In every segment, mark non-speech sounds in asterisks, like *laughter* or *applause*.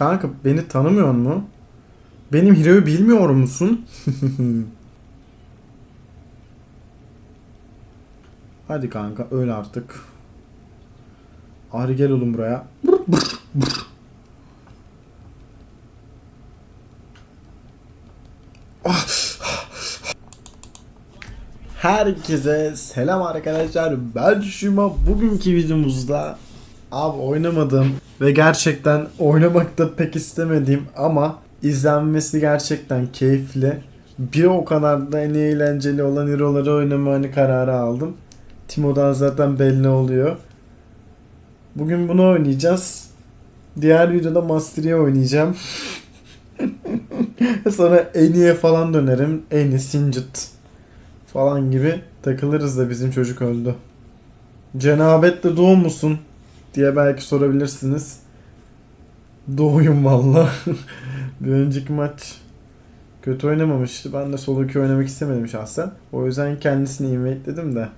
Kanka beni tanımıyor mu? Benim Hiro'yu bilmiyor musun? *laughs* Hadi kanka öl artık. Ari gel oğlum buraya. Herkese selam arkadaşlar. Ben Şuma. Bugünkü videomuzda abi oynamadım ve gerçekten oynamak da pek istemediğim ama izlenmesi gerçekten keyifli. Bir o kadar da en eğlenceli olan hero'ları oynama hani kararı aldım. Timo'dan zaten belli oluyor. Bugün bunu oynayacağız. Diğer videoda Mastery'i oynayacağım. *laughs* Sonra Eni'ye falan dönerim. Eni, Singed falan gibi takılırız da bizim çocuk öldü. Cenabetle doğu musun? Diye belki sorabilirsiniz. Doğuyum valla. *laughs* bir önceki maç kötü oynamamıştı. Ben de solo oynamak istemedim şahsen. O yüzden kendisini invite'ledim de.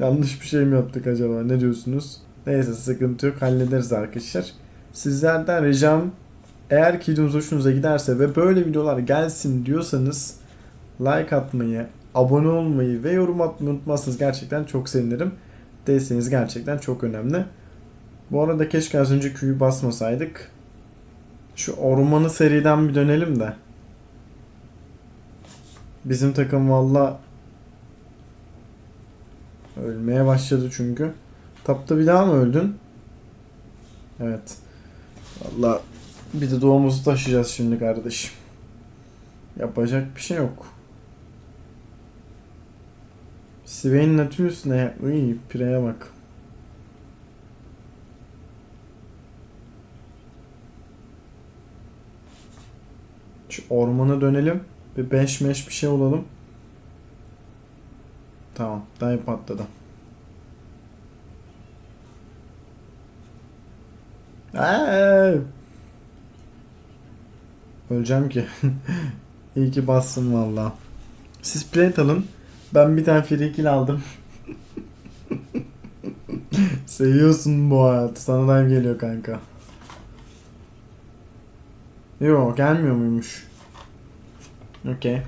Yanlış bir şey mi yaptık acaba? Ne diyorsunuz? Neyse sıkıntı yok. Hallederiz arkadaşlar. Sizlerden ricam eğer ki videomuz hoşunuza giderse ve böyle videolar gelsin diyorsanız like atmayı, abone olmayı ve yorum atmayı unutmazsanız gerçekten çok sevinirim. Desteğiniz gerçekten çok önemli. Bu arada keşke az önce Q'yu basmasaydık. Şu ormanı seriden bir dönelim de. Bizim takım valla ölmeye başladı çünkü. Tapta bir daha mı öldün? Evet. Valla bir de doğumuzu taşıyacağız şimdi kardeşim. Yapacak bir şey yok. Swain Nautilus ne? Uy, pireye bak. Şu ormana dönelim. Bir 5 meş bir şey olalım. Tamam. Dive patladı. Eee! Öleceğim ki. *laughs* İyi ki bassın valla. Siz plate alın. Ben bir tane free kill aldım. Seviyorsun bu hayatı. Sana dive geliyor kanka. Yo gelmiyor muymuş? Okey.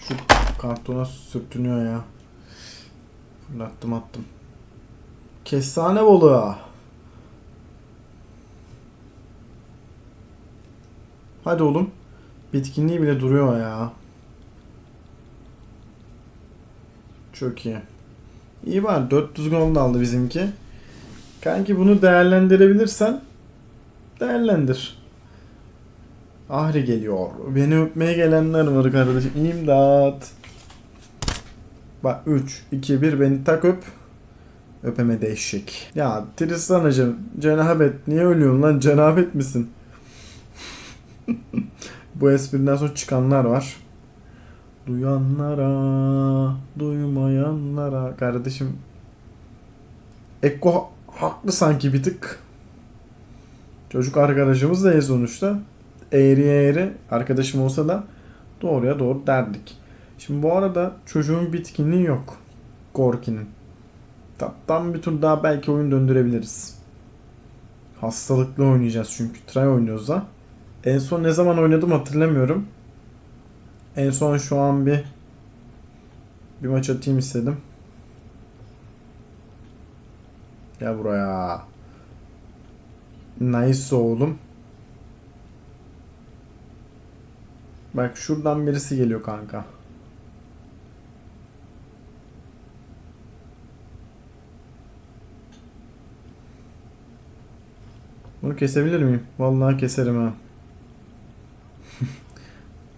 Şu kartona sürtünüyor ya. Fırlattım attım. Kestane balığı. Hadi oğlum. Bitkinliği bile duruyor ya. Çok iyi. İyi var. 400 gol da aldı bizimki. Kanki bunu değerlendirebilirsen değerlendir. Ahri geliyor. Beni öpmeye gelenler var kardeşim. İmdat. Bak 3, 2, 1 beni tak öp. Öpemedi eşek. Ya Tristan'cım cenabet niye ölüyorsun lan cenabet misin? *laughs* Bu espriden sonra çıkanlar var. Duyanlara, duymayanlara. Kardeşim Ekko ha- haklı sanki bir tık. Çocuk arkadaşımız da iyi sonuçta. Eğriye eğri arkadaşım olsa da doğruya doğru derdik. Şimdi bu arada çocuğun bitkinliği yok. Gorki'nin. Taptan bir tur daha belki oyun döndürebiliriz. Hastalıklı oynayacağız çünkü. Try oynuyoruz da. En son ne zaman oynadım hatırlamıyorum. En son şu an bir bir maç atayım istedim. Gel buraya. Nice oğlum. Bak şuradan birisi geliyor kanka. Bunu kesebilir miyim? Vallahi keserim ha.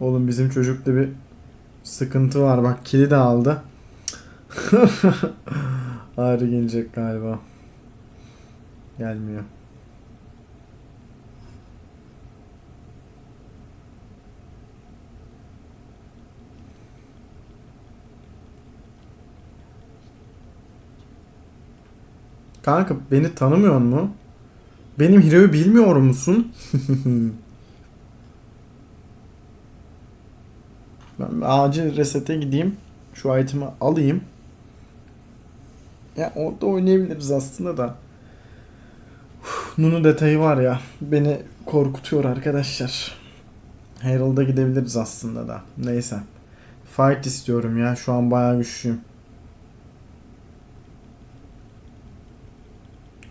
Oğlum bizim çocukta bir sıkıntı var. Bak kili de aldı. *laughs* Ağrı gelecek galiba. Gelmiyor. Kanka beni tanımıyor mu? Benim Hiro'yu bilmiyor musun? *laughs* Ben acil resete gideyim. Şu item'i alayım. Ya orada oynayabiliriz aslında da. Nunu detayı var ya beni korkutuyor arkadaşlar. Herald'a gidebiliriz aslında da. Neyse. Fight istiyorum ya. Şu an bayağı güçlüyüm.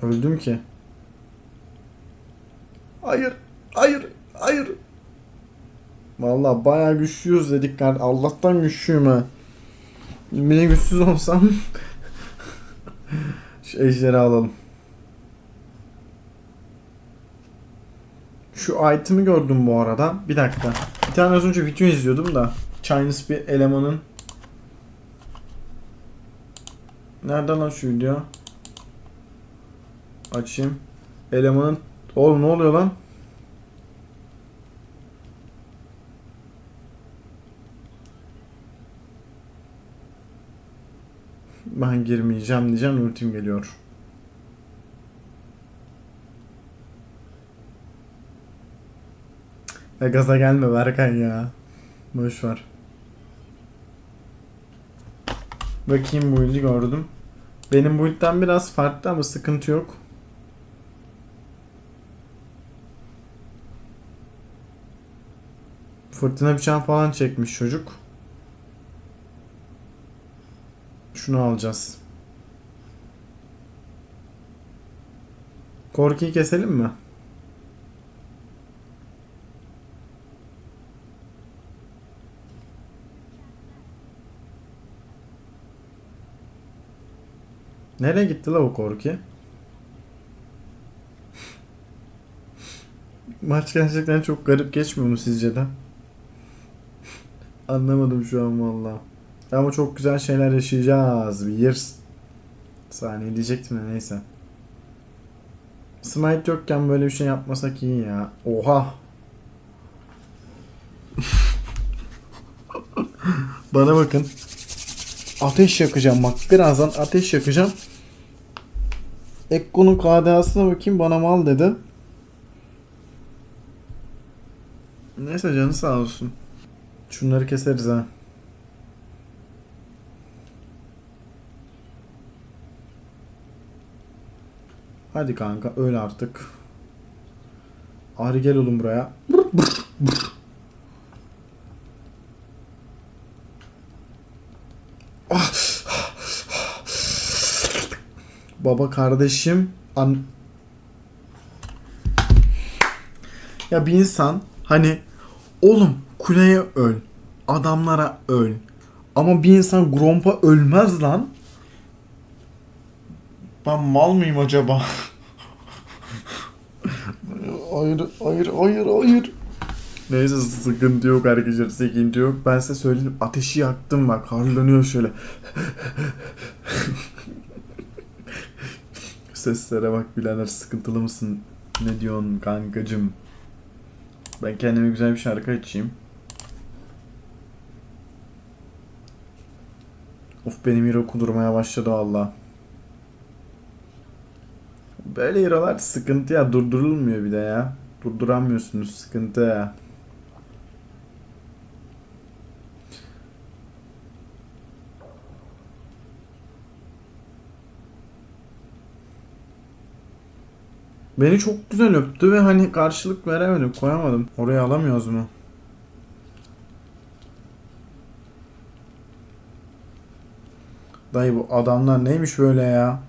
Öldüm ki. Hayır. Hayır. Hayır. Vallahi bayağı güçlüyüz dedik. kar- Allah'tan güçlüyüm ha. De güçsüz olsam *laughs* şu ejderi alalım. Şu item'i gördüm bu arada. Bir dakika. Bir tane az önce video izliyordum da. Chinese bir elemanın Nerede lan şu video? Açayım. Elemanın Oğlum ne oluyor lan? Ben girmeyeceğim diyeceğim ultim geliyor. Ya gaza gelme Berkan ya. Boş ver. Bakayım build'i gördüm. Benim build'den biraz farklı ama sıkıntı yok. Fırtına bıçağı falan çekmiş çocuk. Şunu alacağız. Korki'yi keselim mi? Nereye gitti la o Korki? *laughs* Maç gerçekten çok garip geçmiyor mu sizce de? *laughs* Anlamadım şu an valla. Ama çok güzel şeyler yaşayacağız. Bir years. Saniye diyecektim de neyse. Smite yokken böyle bir şey yapmasak iyi ya. Oha. *laughs* Bana bakın. Ateş yakacağım bak. Birazdan ateş yakacağım. Ekko'nun KDA'sına bakayım bana mal dedi. Neyse canı sağ olsun. Şunları keseriz ha. Hadi kanka öl artık. Ari gel oğlum buraya. Baba kardeşim an Ya bir insan hani oğlum kuleye öl, adamlara öl. Ama bir insan Gromp'a ölmez lan. Ben mal mıyım acaba? hayır, hayır, hayır, hayır. Neyse sıkıntı yok arkadaşlar, sıkıntı yok. Ben size söyleyeyim, ateşi yaktım bak, harlanıyor şöyle. *laughs* Seslere bak birader, sıkıntılı mısın? Ne diyorsun kankacım? Ben kendime güzel bir şarkı açayım. Of benim hero kudurmaya başladı valla. Böyle hero'lar sıkıntı ya durdurulmuyor bir de ya. Durduramıyorsunuz sıkıntı ya. Beni çok güzel öptü ve hani karşılık veremedim, koyamadım. Oraya alamıyoruz mu? Dayı bu adamlar neymiş böyle ya?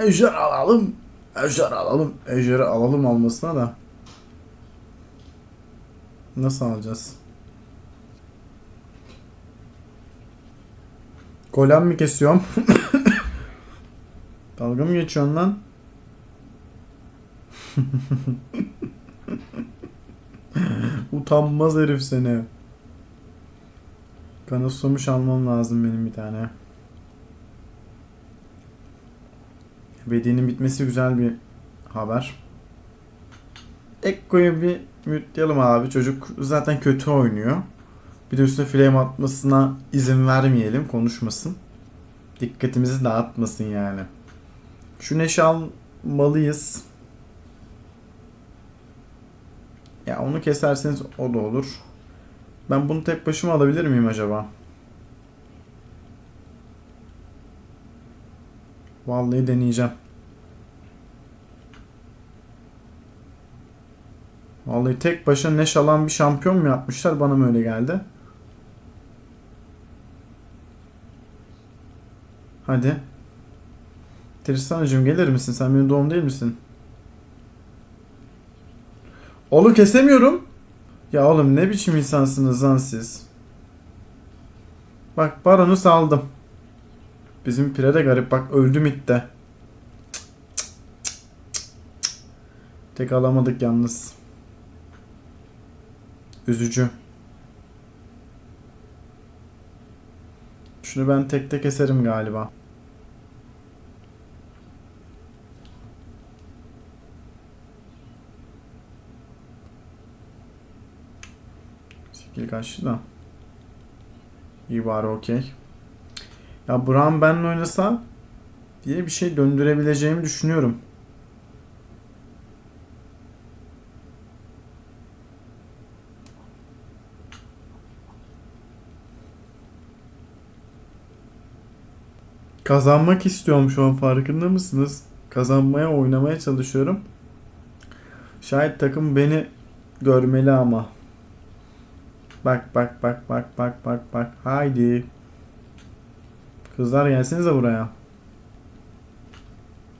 Ejder alalım. Ejder alalım. Ejder'i alalım almasına da. Nasıl alacağız? Golem mi kesiyorum? *coughs* Dalga mı geçiyorsun lan? *laughs* Utanmaz herif seni. Kanı almam lazım benim bir tane. Bedi'nin bitmesi güzel bir haber. Ekko'yu bir mütleyelim abi. Çocuk zaten kötü oynuyor. Bir de üstüne flame atmasına izin vermeyelim. Konuşmasın. Dikkatimizi dağıtmasın yani. Şu neşe almalıyız. Ya onu keserseniz o da olur. Ben bunu tek başıma alabilir miyim acaba? Vallahi deneyeceğim. Vallahi tek başına neş alan bir şampiyon mu yapmışlar? Bana mı öyle geldi? Hadi. Tristan'cığım gelir misin? Sen benim doğum değil misin? Oğlum kesemiyorum. Ya oğlum ne biçim insansınız lan siz? Bak Baron'u saldım. Bizim pire de garip bak öldü mitte. Tek alamadık yalnız. Üzücü. Şunu ben tek tek keserim galiba. Skill kaçtı da. İyi bari okey. Ya Braum benle oynasa diye bir şey döndürebileceğimi düşünüyorum. Kazanmak istiyorum şu an farkında mısınız? Kazanmaya oynamaya çalışıyorum. Şayet takım beni görmeli ama. Bak bak bak bak bak bak bak. Haydi. Kızlar gelsenize buraya.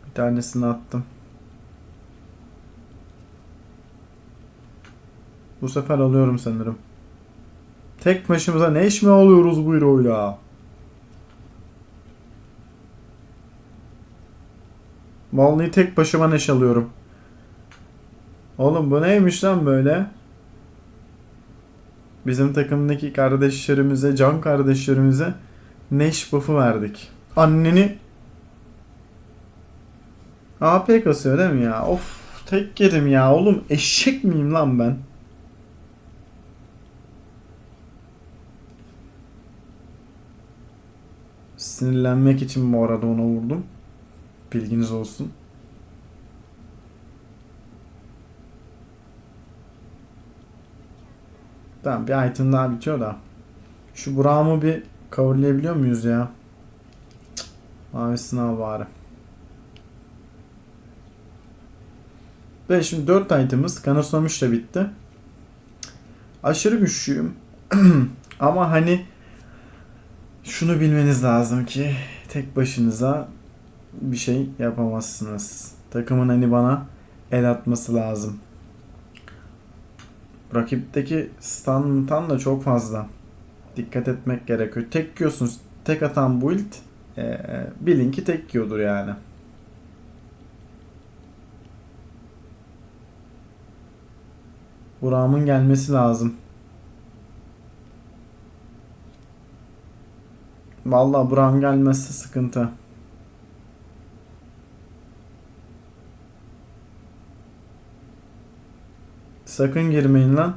Bir tanesini attım. Bu sefer alıyorum sanırım. Tek başımıza ne iş mi alıyoruz bu hero'yla? Vallahi tek başıma neş alıyorum. Oğlum bu neymiş lan böyle? Bizim takımdaki kardeşlerimize, can kardeşlerimize neş buff'u verdik. Anneni AP kasıyor değil mi ya? Of tek yedim ya oğlum eşek miyim lan ben? Sinirlenmek için bu arada ona vurdum. Bilginiz olsun. Tamam bir item daha bitiyor da. Şu Braum'u bir coverlayabiliyor muyuz ya? Cık, Mavisini al bari. Ve şimdi 4 item'ımız kanıtlamış da bitti. Aşırı güçlüyüm. *clears throat* Ama hani şunu bilmeniz lazım ki tek başınıza bir şey yapamazsınız. Takımın hani bana el atması lazım. Rakipteki stun da çok fazla. Dikkat etmek gerekiyor. Tek yiyorsunuz. Tek atan build ee, bilin ki tek yiyordur yani. Buram'ın gelmesi lazım. Vallahi Buram gelmezse sıkıntı. Sakın girmeyin lan.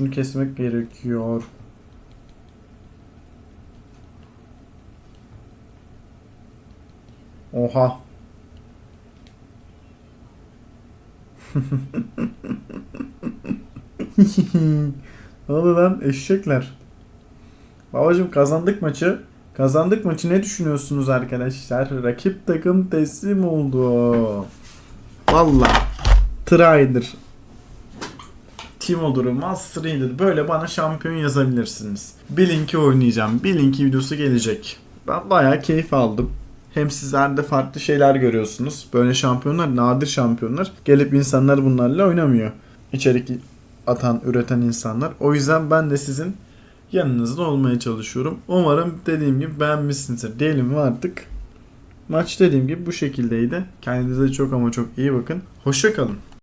Şunu kesmek gerekiyor. Oha. *laughs* ne oldu lan eşekler? Babacım kazandık maçı. Kazandık maçı ne düşünüyorsunuz arkadaşlar? Rakip takım teslim oldu. Valla. Try'dır. Timo'dur, Master'ıdır. Böyle bana şampiyon yazabilirsiniz. Bilin ki oynayacağım. Bilin ki videosu gelecek. Ben bayağı keyif aldım. Hem sizler de farklı şeyler görüyorsunuz. Böyle şampiyonlar, nadir şampiyonlar. Gelip insanlar bunlarla oynamıyor. İçerik atan, üreten insanlar. O yüzden ben de sizin yanınızda olmaya çalışıyorum. Umarım dediğim gibi beğenmişsinizdir. Diyelim mi artık? Maç dediğim gibi bu şekildeydi. Kendinize çok ama çok iyi bakın. Hoşçakalın.